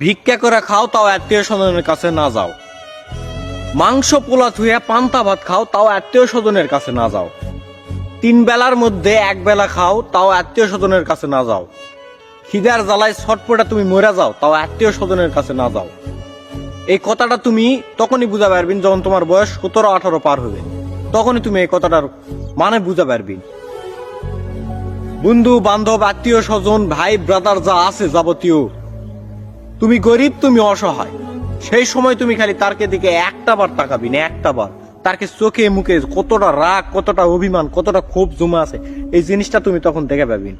ভিক্ষা করে খাও, তাও আত্মীয় স্বজনের কাছে না যাও। মাংস পোলা থুয়ে পান্তা ভাত খাও, তাও আত্মীয় স্বজনের কাছে না যাও। তিন বেলার মধ্যে এক বেলা খাও, তাও আত্মীয় স্বজনের কাছে না যাও। খিদার জ্বালায় ছটপটা তুমি মরে যাও, তাও আত্মীয় স্বজনের কাছে না যাও। এই কথাটা তুমি তখনই বুঝা পারবিন যখন তোমার বয়স সতেরো, আঠারো পার হবে। তখনই তুমি এই কথাটার মানে বুঝা পারবিন বন্ধু, বান্ধব, আত্মীয় স্বজন, ভাই ব্রাদার যা আছে যাবতীয় তুমি গরিব, তুমি অসহায়। সেই সময় তুমি খালি তারকে দিকে একটা বার তাকাবি না, একটা বার। তারকে চোখে মুখে কতটা রাগ, কতটা অভিমান, কতটা ক্ষোভ জমা আছে, এই জিনিসটা তুমি তখন দেখে পাবি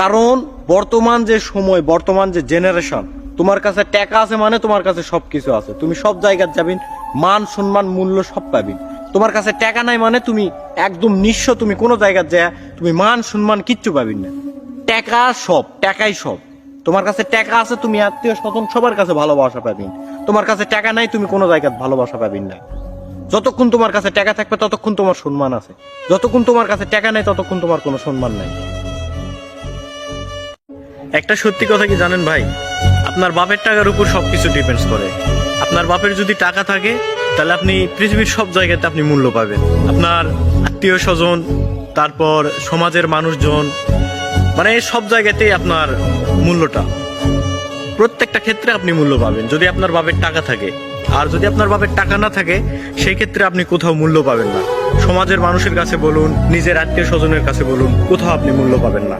কারণ বর্তমান যে সময়, বর্তমান যে জেনারেশন তোমার কাছে টাকা আছে মানে তোমার কাছে সব কিছু আছে। তুমি সব জায়গায় যাবেন মান, সম্মান, মূল্য সব পাবি। তোমার কাছে টাকা নাই মানে তুমি একদম নিঃস্ব, তুমি কোনো জায়গায় যায়, তুমি মান, সম্মান কিচ্ছু পাবি না। টাকা সব, টাকাই সব। তোমার কাছে টাকা আছে, তুমি আত্মীয় স্বজন সবার কাছে ভালোবাসা পাবিন তোমার কাছে টাকা নাই, তুমি কোনো জায়গায় ভালোবাসা পাবিন না। যতক্ষণ তোমার কাছে টাকা থাকবে, ততক্ষণ তোমার সম্মান আছে। যতক্ষণ তোমার কাছে টাকা নাই, ততক্ষণ তোমার কোনো সম্মান নাই। একটা সত্যি কথা কি জানেন ভাই? আপনার বাপের টাকার উপর সবকিছু ডিপেন্ডস করে। আপনার বাপের যদি টাকা থাকে, তাহলে আপনি পৃথিবীর সব জায়গাতে আপনি মূল্য পাবেন। আপনার আত্মীয় স্বজন, তারপর সমাজের মানুষজন মানে সব জায়গাতেই আপনার মূল্যটা। প্রত্যেকটা ক্ষেত্রে আপনি মূল্য পাবেন, যদি আপনার বাপের টাকা থাকে। আর যদি আপনার বাপের টাকা না থাকে, সেই ক্ষেত্রে আপনি কোথাও মূল্য পাবেন না। সমাজের মানুষের কাছে বলুন, নিজের আত্মীয় স্বজনের কাছে বলুন, কোথাও আপনি মূল্য পাবেন না।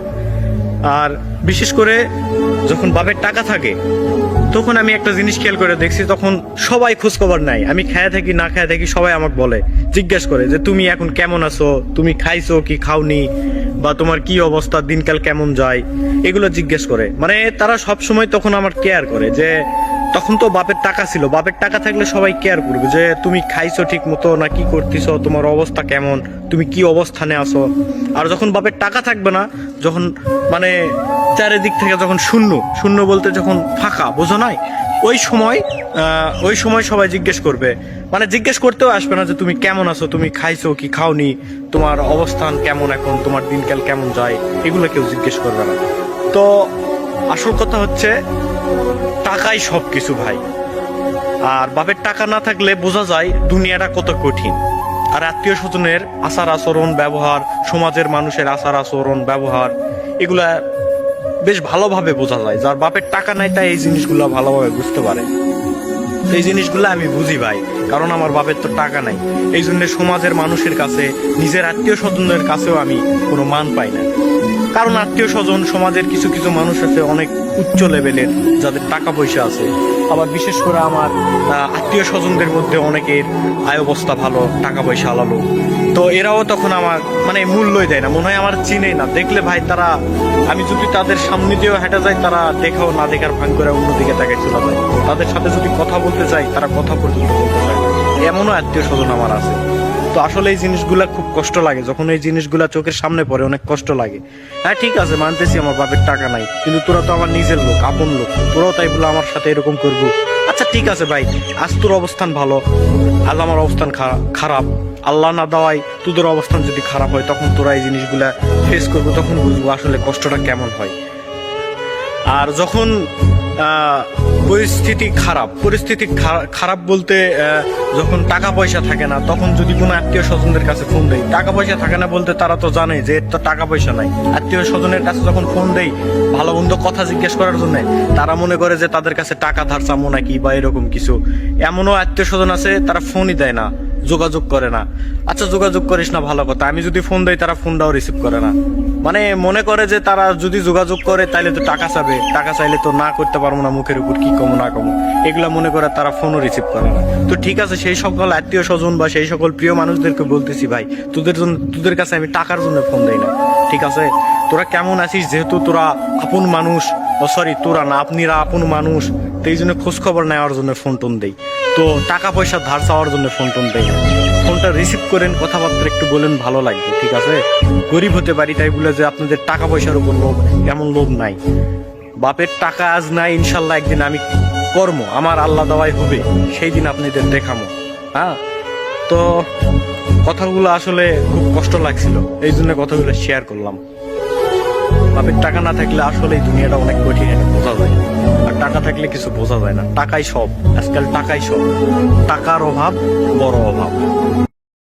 আর বিশেষ করে যখন বাপের টাকা থাকে, তখন আমি একটা জিনিস খেয়াল করে দেখছি, তখন সবাই খোঁজখবর নাই আমি খেয়ে থাকি, না খেয়ে থাকি, সবাই আমাকে বলে, জিজ্ঞেস করে যে, তুমি এখন কেমন আছো? তুমি খাইছো কি খাওনি? বা তোমার কি অবস্থা, দিনকাল কেমন যায়, এগুলো জিজ্ঞেস করে। মানে তারা সব সময় তখন আমার কেয়ার করে যে, তখন তো বাপের টাকা ছিল, বাপের টাকা থাকলে সবাই কেয়ার করবে যে, তুমি খাইছো ঠিক মতো না কি করতেছো, তোমার অবস্থা কেমন, তুমি কি অবস্থানে আছো। আর যখন বাপের টাকা থাকবে না, যখন মানে চারিদিক থেকে যখন শূন্য শূন্য বলতে যখন ফাঁকা, বোঝো নাই? ওই সময় ওই সময় সবাই জিজ্ঞেস করবে। মানে জিজ্ঞেস করতেও আসবে না যে তুমি কেমন আছো, তুমি খাইছো কি খাওনি, তোমার অবস্থান কেমন এখন, তোমার দিনকাল কেমন যায়, এগুলো কেউ জিজ্ঞেস করবে না। তো আসল কথা হচ্ছে, টাকাই সব কিছু ভাই। আর বাপের টাকা না থাকলে বোঝা যায় দুনিয়াটা কত কঠিন। আর আত্মীয় স্বজনের আচার আচরণ ব্যবহার, সমাজের মানুষের আচার আচরণ ব্যবহার, এগুলা বেশ ভালোভাবে বোঝা যায়। যার বাপের টাকা নাই, তাই এই জিনিসগুলো ভালোভাবে বুঝতে পারে। এই জিনিসগুলো আমি বুঝি ভাই, কারণ আমার বাপের তো টাকা নাই। এই জন্য সমাজের মানুষের কাছে, নিজের আত্মীয় স্বজনদের কাছেও আমি কোনো মান পাই না। কারণ আত্মীয় স্বজন, সমাজের কিছু কিছু মানুষ আছে অনেক উচ্চ লেভেলের, যাদের টাকা পয়সা আছে। আবার বিশেষ করে আমার আত্মীয় স্বজনদের মধ্যে অনেকের আয় অবস্থা ভালো, টাকা পয়সা আলালো তো এরাও তখন আমার মানে মূল্যই দেয় না, মনে হয় আমার চিনেই না। দেখলে ভাই তারা, আমি যদি তাদের সামনে দিয়েও হেঁটে যাই, তারা দেখাও না দেখার ভাঙ করে অন্যদিকে তাকে চলে যায়। তাদের সাথে যদি কথা বলতে চাই, তারা কথা পর্যন্ত বলতে চায়। এমনও আত্মীয় স্বজন আমার আছে। তো আসলে এই জিনিসগুলা খুব কষ্ট লাগে। যখন এই জিনিসগুলা চোখের সামনে পড়ে, অনেক কষ্ট লাগে। হ্যাঁ ঠিক আছে, মানতেছি আমার বাপের টাকা নাই। কিন্তু তোরা তো আমার নিজের লোক, আপন লোক। তোরাও তাই বলে আমার সাথে এরকম করব। আচ্ছা ঠিক আছে ভাই, আজ তোর অবস্থান ভালো। আল্লাহ আমার অবস্থান খারাপ। আল্লাহ না দেওয়াই তোদের অবস্থান যদি খারাপ হয়, তখন তোরা এই জিনিসগুলা ফেস করব, তখন বুঝব আসলে কষ্টটা কেমন হয়। আর যখন পরিস্থিতি খারাপ। পরিস্থিতি খারাপ বলতে যখন টাকা পয়সা থাকে না, তখন যদি কোনো আত্মীয় স্বজনদের কাছে ফোন দেয় টাকা পয়সা থাকে না বলতে তারা তো জানে যে এর তো টাকা পয়সা নাই। আত্মীয় স্বজনের কাছে যখন ফোন দেয় ভালো মন্দ কথা জিজ্ঞেস করার জন্য, তারা মনে করে যে তাদের কাছে টাকা ধার চামো নাকি বা এরকম কিছু। এমনও আত্মীয় স্বজন আছে, তারা ফোনই দেয় না, যোগাযোগ করে না। আচ্ছা যোগাযোগ করিস না, ভালো কথা। আমি যদি ফোন দেই, তারা ফোনটাও রিসিভ করে না। মানে মনে করে যে তারা যদি যোগাযোগ করে তাহলে তো টাকা চাবে। টাকা চাইলে তো না করতে পারব না মুখের উপর, কি কমো না কমো। এগুলা মনে করে তারা ফোনও রিসিভ করে না। তো ঠিক আছে, সেই সকল আত্মীয় স্বজন বা সেই সকল প্রিয় মানুষদেরকে বলতেছি, ভাই, তোদের জন্য, তোদের কাছে আমি টাকার জন্য ফোন দেই না। ঠিক আছে? তোরা কেমন আছিস? যেহেতু তোরা আপন মানুষ, ও সরি তোরা না, আপনিরা আপন মানুষ, তো এই জন্য খোঁজখবর নেওয়ার জন্য ফোন টোন দেই। তো টাকা পয়সা ধার চাওয়ার জন্য ফোন টোন না। ফোনটা রিসিভ করেন, কথাবার্তা একটু বলেন, ভালো লাগবে, ঠিক আছে? গরিব হতে পারি, তাই বলে যে আপনাদের টাকা পয়সার উপর লোভ, এমন লোভ নাই। বাপের টাকা আজ নাই, ইনশাল্লাহ একদিন আমি কর্ম, আমার আল্লাহ দেওয়াই হবে, সেই দিন আপনাদের দেখামো হ্যাঁ? তো কথাগুলো আসলে খুব কষ্ট লাগছিল, এই জন্য কথাগুলো শেয়ার করলাম। বাপের টাকা না থাকলে আসলে এই দুনিয়াটা অনেক কঠিন, বোঝা যায়। টাকা থাকলে কিছু বোঝা যায় না। টাকাই সব। আজকাল টাকাই সব। টাকার অভাব, বড় অভাব।